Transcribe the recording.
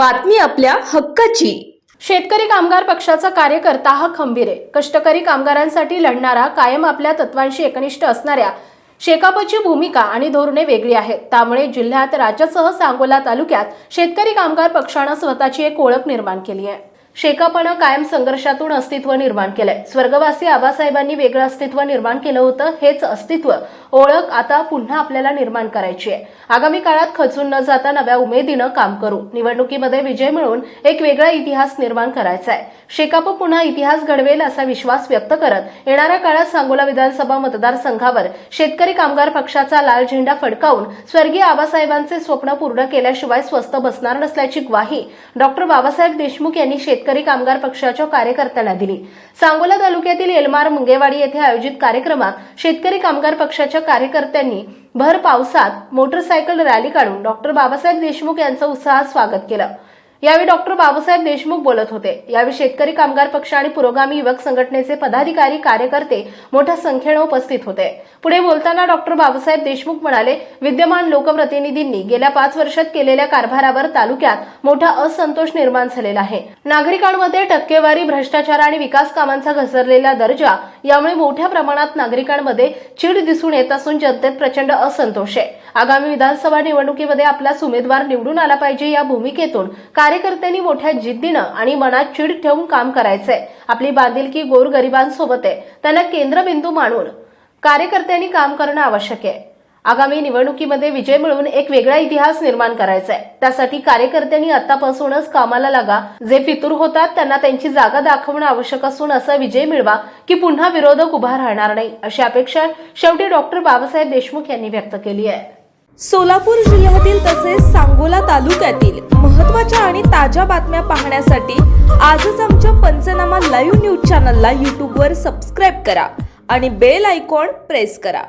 बातमी आपल्या हक्काची. शेतकरी कामगार पक्षाचा कार्यकर्ता हा खंबीर आहे. कष्टकरी कामगारांसाठी लढणारा कायम आपल्या तत्वांशी एकनिष्ठ असणाऱ्या शेकापची भूमिका आणि धोरणे वेगळी आहेत. त्यामुळे जिल्ह्यात राज्यासह सांगोला तालुक्यात शेतकरी कामगार पक्षानं स्वतःची एक ओळख निर्माण केली आहे. शेकापनं कायम संघर्षातून अस्तित्व निर्माण केलंय. स्वर्गवासी आबासाहेबांनी वेगळं अस्तित्व निर्माण केलं होतं हेच अस्तित्व. ओळख आता पुन्हा आपल्याला निर्माण करायची आहे. आगामी काळात खचून न जाता नव्या उमेदीनं काम करू. निवडणुकीमध्ये विजय मिळवून एक वेगळा इतिहास निर्माण करायचा आहे. शेकाप पुन्हा इतिहास घडवेल असा विश्वास व्यक्त करत येणाऱ्या काळात सांगोला विधानसभा मतदारसंघावर शेतकरी कामगार पक्षाचा लाल झेंडा फडकावून स्वर्गीय आबासाहेबांचे स्वप्न पूर्ण केल्याशिवाय स्वस्त बसणार नसल्याची ग्वाही डॉक्टर बाबासाहेब देशमुख यांनी शेतकरी कामगार पक्षाच्या कार्यकर्त्यांना दिली. सांगोला तालुक्यातील एलमार मुंगेवाडी येथे आयोजित कार्यक्रमात शेतकरी कामगार पक्षाच्या कार्यकर्त्यांनी भर पावसात मोटरसायकल रॅली काढून डॉक्टर बाबासाहेब देशमुख यांचं उत्साहात स्वागत केलं. यावेळी डॉक्टर बाबासाहेब देशमुख बोलत होते. यावेळी शेतकरी कामगार पक्ष आणि पुरोगामी युवक संघटनेचे पदाधिकारी कार्यकर्ते मोठ्या संख्येनं उपस्थित होते. पुढे बोलताना डॉक्टर बाबासाहेब देशमुख म्हणाले विद्यमान लोकप्रतिनिधींनी गेल्या पाच वर्षात केलेल्या कारभारावर तालुक्यात मोठा असंतोष निर्माण झालेला आहे. नागरिकांमध्ये टक्केवारी भ्रष्टाचार आणि विकास कामांचा घसरलेला दर्जा यामुळे मोठ्या प्रमाणात नागरिकांमध्ये चीड दिसून येत असून जनतेत प्रचंड असंतोष आहे. आगामी विधानसभा निवडणुकीमध्ये आपलाच उमेदवार निवडून आला पाहिजे या भूमिकेतून कार्यकर्त्यांनी मोठ्या जिद्दीनं आणि मनात चीड ठेवून काम करायचंय. आपली बांधिलकी गोरगरिबांसोबत आहे. त्यांना केंद्रबिंदू मानून कार्यकर्त्यांनी काम करणं आवश्यक आहे. आगामी निवडणुकीमध्ये विजय मिळवून एक वेगळा इतिहास निर्माण करायचा आहे त्यासाठी कार्यकर्त्यांनी आतापासूनच कामाला लागा. जे फितूर होतात त्यांना त्यांची जागा दाखवणं आवश्यक असून असा विजय मिळवा की पुन्हा विरोधक उभा राहणार नाही अशी अपेक्षा शेवटी डॉक्टर बाबासाहेब देशमुख यांनी व्यक्त केली आहे. सोलापूर जिल्ह्यातील तसेच सांगोला तालुक्यातील महत्त्वाच्या आणि ताज्या बातम्या पाहण्यासाठी आजच आमच्या पंचनामा लाईव्ह न्यूज चॅनलला यूट्यूबवर सबस्क्राईब करा आणि बेल आयकॉन प्रेस करा.